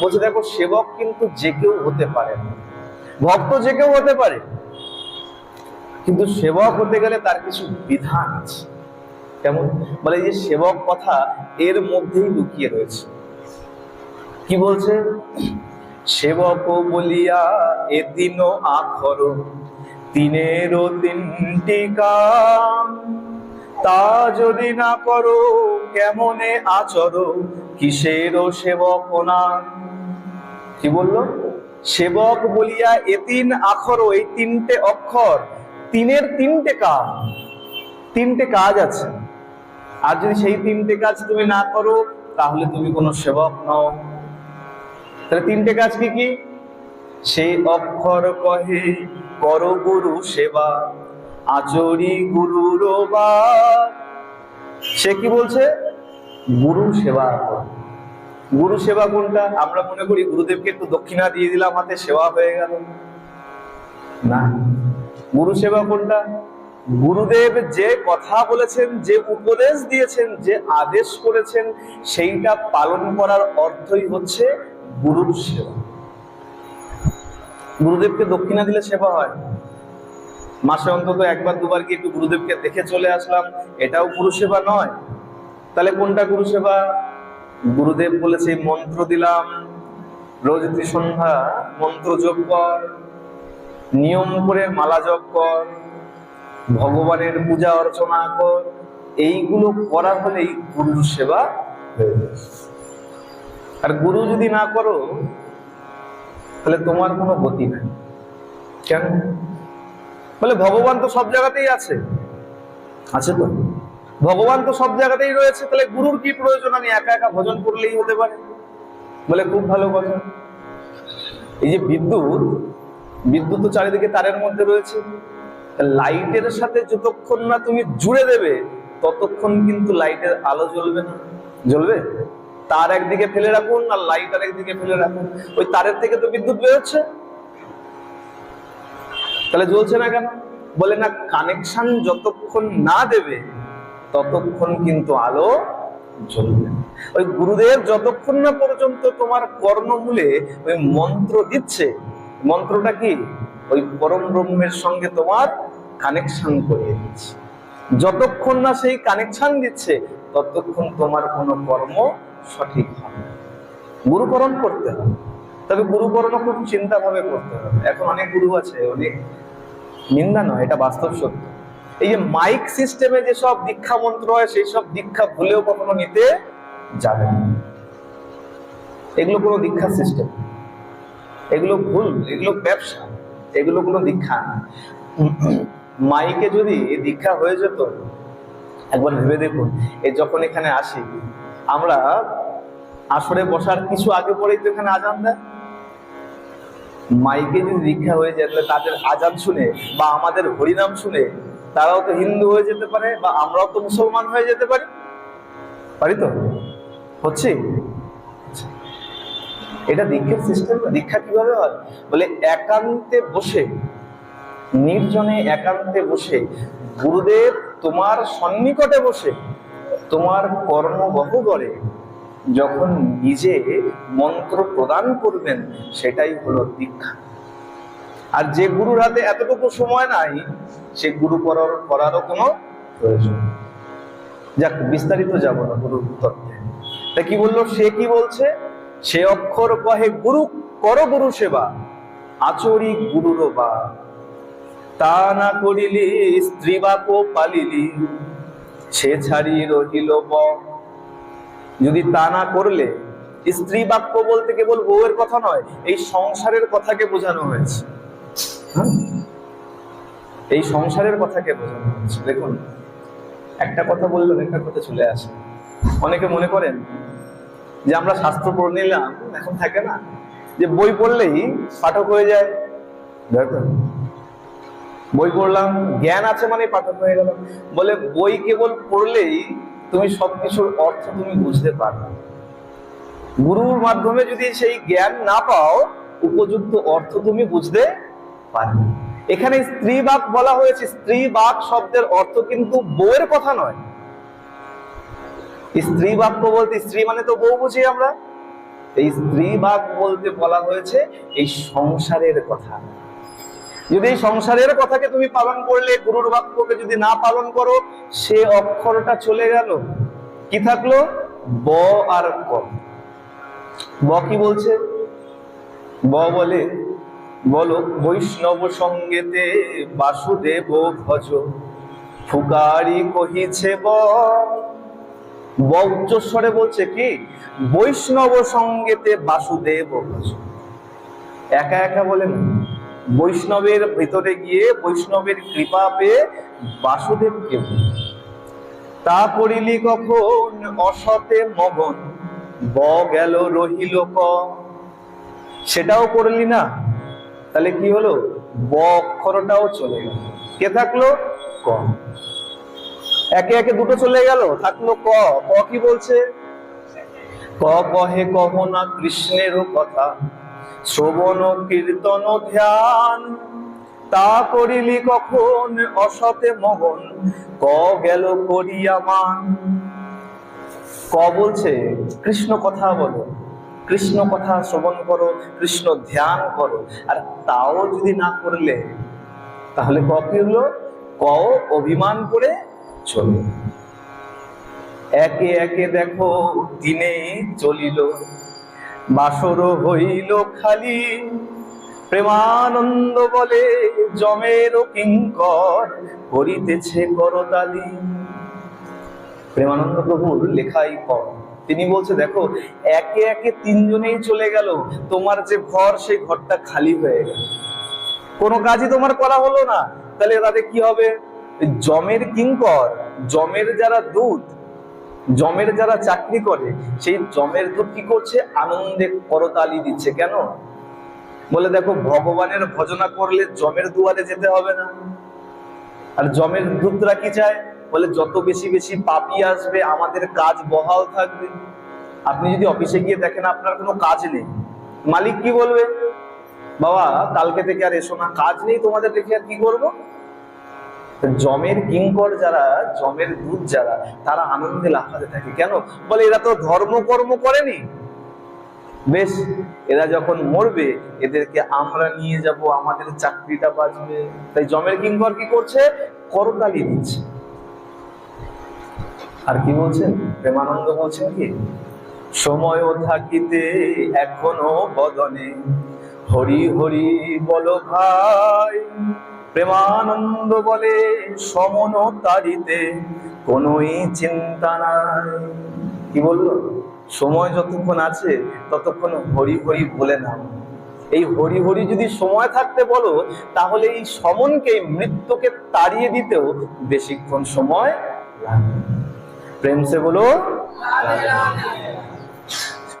বলছে, দেখো, সেবক কিন্তু যে কেউ হতে পারে ভক্ত যে কেউ হতে পারে, কিন্তু সেবক হতে গেলে তার কিছু বিধান আছে। কেমন? বলে যে সেবক কথা এর মধ্যেই লুকিয়ে রয়েছে। কি বলছে? সেবক বলিয়া এ দিন আখর তিনেরও তিনটি কাম। তা যদি না করো, কেমনে আচর কিসেরও সেবক না? কি বলল? সেবক বলিয়া এ তিন আখর, এই তিনটে অক্ষর, তিনের তিনটে কাজ। তিনটে কাজ আছে। আর যদি সেই তিনটে কাজ তুমি না করো, তাহলে তুমি কোনো সেবক নও। তাহলে তিনটে কাজ কি কি? সেই অক্ষর কহে, কর গুরু সেবা, আচরি গুরুর সে কি বলছে? গুরু সেবা কর। গুরু সেবা কোনটা? আমরা মনে করি গুরুদেবকে একটু দক্ষিণা দিয়ে দিলাম, হাতে সেবা হয়ে গেল। না। গুরু সেবা কোনটা? গুরুদেব যে কথা বলেছেন, যে উপদেশ দিয়েছেন, যে আদেশ করেছেন, সেইটা পালন করার অর্থই হচ্ছে গুরুর সেবা। গুরুদেবকে দক্ষিণা দিলে সেবা হয়। মাসে অন্তত একবার, দুবার গিয়ে একটু গুরুদেবকে দেখে চলে আসলাম, এটাও গুরু সেবা নয়। তাহলে কোনটা গুরু সেবা? গুরুদেব বলেছে মন্ত্র দিলাম, রোজ সন্ধ্যা মন্ত্র যোগ কর, নিয়ম করে মালা জপ কর, ভগবানের পূজা অর্চনা কর, এইগুলো করা হলেই গুরুর সেবা। আর গুরু যদি না করো, তাহলে তোমার কোনো গতি নাই। কেন? বলে ভগবান তো সব জায়গাতেই আছে। আছে তো? ভগবান তো সব জায়গাতেই রয়েছে, তাহলে গুরুর কি প্রয়োজন? আমি একা একা ভজন করলেই হতে পারে। বলে খুব ভালো কথা। এই যে বিদ্যুৎ বিদ্যুৎ তো চারিদিকে তারের মধ্যে রয়েছে। লাইটের সাথে যতক্ষণ না তুমি জুড়ে দেবে, ততক্ষণ কিন্তু লাইটের আলো জ্বলবে না। জ্বলবে? তার একদিকে ফেলে রাখুন আর লাইট আর একদিকে ফেলে রাখুন। ওই তারের থেকে তো বিদ্যুৎ বেরোচ্ছে। তাহলে জ্বলছে না কেন? বলে না কানেকশন যতক্ষণ না দেবে ততক্ষণ কিন্তু আলো জ্বলবে ওই গুরুদেব যতক্ষণ না পর্যন্ত তোমার কর্ণমূলে ওই মন্ত্র দিচ্ছে, মন্ত্রটা কি? ওই পরম ব্রহ্মের সঙ্গে তোমার কানেকশন করিয়ে দিচ্ছে। যতক্ষণ না সেই কানেকশন দিচ্ছে, ততক্ষণ তোমার কোনো কর্ম সঠিক হবে। গুরুকরণ করতে হবে। তবে গুরুকরণও খুব চিন্তা ভাবে করতে হবে। এখন অনেক গুরু আছে, অনেক নিন্দা নয়, এটা বাস্তব সত্য। এই যে মাইক সিস্টেমে যেসব দীক্ষা মন্ত্র হয় সেই সব দীক্ষা ভুলেও কখনো নিতে যাবে না। এগুলো কোনো দীক্ষা সিস্টেম এগুলো ভুল, এগুলো ব্যবসা, এগুলো কোনো দীক্ষা মাইকে যদি দীক্ষা হয়ে যেত, একবার ভেবে দেখুন, এ যখন এখানে আসি, আমরা আসরে বসার কিছু আগে পরেই তো এখানে আজান দেয়। মাইকে যদি দীক্ষা হয়ে যায়, তাহলে তাদের আজান শুনে বা আমাদের হরিনাম শুনে তারাও তো হিন্দু হয়ে যেতে পারে বা আমরাও তো মুসলমান হয়ে যেতে পারি। পারি তো? হচ্ছে? এটা দীক্ষার সিস্টেম দীক্ষা কীভাবে হয়? বলে একান্তে বসে, নির্জনে একান্তে বসে, গুরুদেব তোমার সন্নিকটে বসে, তোমার কর্মবহ করে যখন নিজে মন্ত্র প্রদান করবেন, সেটাই হলো দীক্ষা। আর যে গুরুর হাতে এতটুকু সময় নাই, সে গুরু করার, করারও কোনো প্রয়োজন। যাক, বিস্তারিত যাব না গুরুর তত্ত্বে। তা কি বলল? সে কি বলছে? সে অক্ষর কহে, গুরু, কর গুরু সেবা। আচরি গুরুর বা। তা না করিলি, স্ত্রী বাপও পালিলি। সে ছাড়ি রহিল যদি তা না করলে, স্ত্রী বাক্য বলতে কেবল বউয়ের কথা নয়, এই সংসারের কথাকে বোঝানো হয়েছে। হ্যাঁ? এই সংসারের কথাকে বোঝানো হয়েছে দেখুন, একটা কথা বললেন একটা কথা চলে আসে। অনেকে মনে করেন যে আমরা শাস্ত্র পড়ে নিলাম, এখন থাকে না যে বই পড়লেই পাঠক হয়ে যায়। বই পড়লাম, জ্ঞান আছে মানে পাঠক হয়ে গেল বলে বই কেবল পড়লেই তুমি সবকিছুর অর্থ তুমি বুঝতে পারবে। গুরুর মাধ্যমে যদি সেই জ্ঞান না পাও, উপযুক্ত অর্থ তুমি বুঝতে পারবে। এখানে স্ত্রী বাক বলা হয়েছে স্ত্রী বাক শব্দের অর্থ কিন্তু বউয়ের কথা নয়। স্ত্রী বাক্য বলতে, স্ত্রী মানে তো বউ বুঝি আমরা? এই স্ত্রী বাঘ বলতে বলা হয়েছে এই সংসারের কথা। যদি এই সংসারের কথাকে তুমি পালন করলে, গুরুর বাক্যকে যদি না পালন করো, সে অক্ষরটা চলে গেল। কি থাকল? ব আর ক। ব কি বলছে? ব বলে বলো, বৈষ্ণব সঙ্গেতে বাসুদেব ভজ। ফুকারি কহিছে ব ব বলছে কি? বৈষ্ণব সঙ্গেতে বাসুদেব ভজ। একা একা বলে না। বৈষ্ণবের ভিতরে গিয়ে বৈষ্ণবের কৃপা পেয়ে বাসুদেবকে। তা করিলি কখন? অসতে মগন। ব গেল রহিল ক। সেটাও করলি না? তাহলে কি হলো? ব অক্ষরটাও চলে গেল। কে থাকল? ক। একে একে দুটো চলে গেল? থাকল ক। ক কি বলছে? ক কহে কহ না কৃষ্ণেরও কথা। শ্রবণ কীর্তন ধ্যান, তা করিলি কখন অসতে মগন? ক গেল করিয়া মান। ক বলছে, কৃষ্ণ কথা বলো। কৃষ্ণ কথা শ্রবণ করো, কৃষ্ণ ধ্যান করো। আর তাও যদি না করলে, তাহলে ক কি হলো? ক অভিমান করে চলো। একে একে দেখো, দিনে চলিল, বাসর হইল খালি। প্রেমানন্দ বলে, জমের কিঙ্কর করিতেছে করতালি। প্রেমানন্দ প্রভুর লেখাই কর তিনি বলছে, দেখো, একে একে তিনজনেই চলে গেল। তোমার যে ঘর, সেই ঘরটা খালি হয়ে গেল। কোনো কাজই তোমার করা হলো না। তাহলে তাতে কি হবে? জমের কিঙ্কর, জমের যারা দূত, জমের যারা চাকরি করে, সেই জমের দূত কি করছে? আনন্দে করতালি দিচ্ছে। কেন? বলে, দেখো, ভগবানের ভজনা করলে জমের দুয়ারে যেতে হবে না। আর জমের দূতরা কি চায়? বলে যত বেশি বেশি পাপি আসবে, আমাদের কাজ বহাল থাকবে। আপনি যদি অফিসে গিয়ে দেখেন আপনার কোনো কাজ নেই, মালিক কি বলবে? বাবা, কালকে থেকে আর এসো না, কাজ নেই তোমাদের রেখে আর কি করব? জমের কিঙ্কর যারা, জমের দুধ যারা, তারা আনন্দে লাফাতে থাকে। কেন? বলে এরা তো ধর্মকর্ম করেনি। বেশ, এরা যখন মরবে, এদেরকে আমরা নিয়ে যাব, আমাদের চাকরিটা বাঁচবে। তাই জমের কিঙ্কর কি করছে? করতালি দিচ্ছে। আর কি বলছেন? প্রেমানন্দ বলছেন কি? সময় থাকিতে এখনও বদনে। হরি হরি বলো ভাই, প্রেমানন্দ বলে সমন তারিতে, কোনোই চিন্তা নাই। কি বলল? সময় যতক্ষণ আছে, ততক্ষণ হরি হরি বলে নাও। এই হরি হরি যদি সময় থাকতে বলো, তাহলে এই সমনকে মৃত্যুকে তাড়িয়ে দিতেও বেশিক্ষণ সময় লাগবে प्रेम से बोलो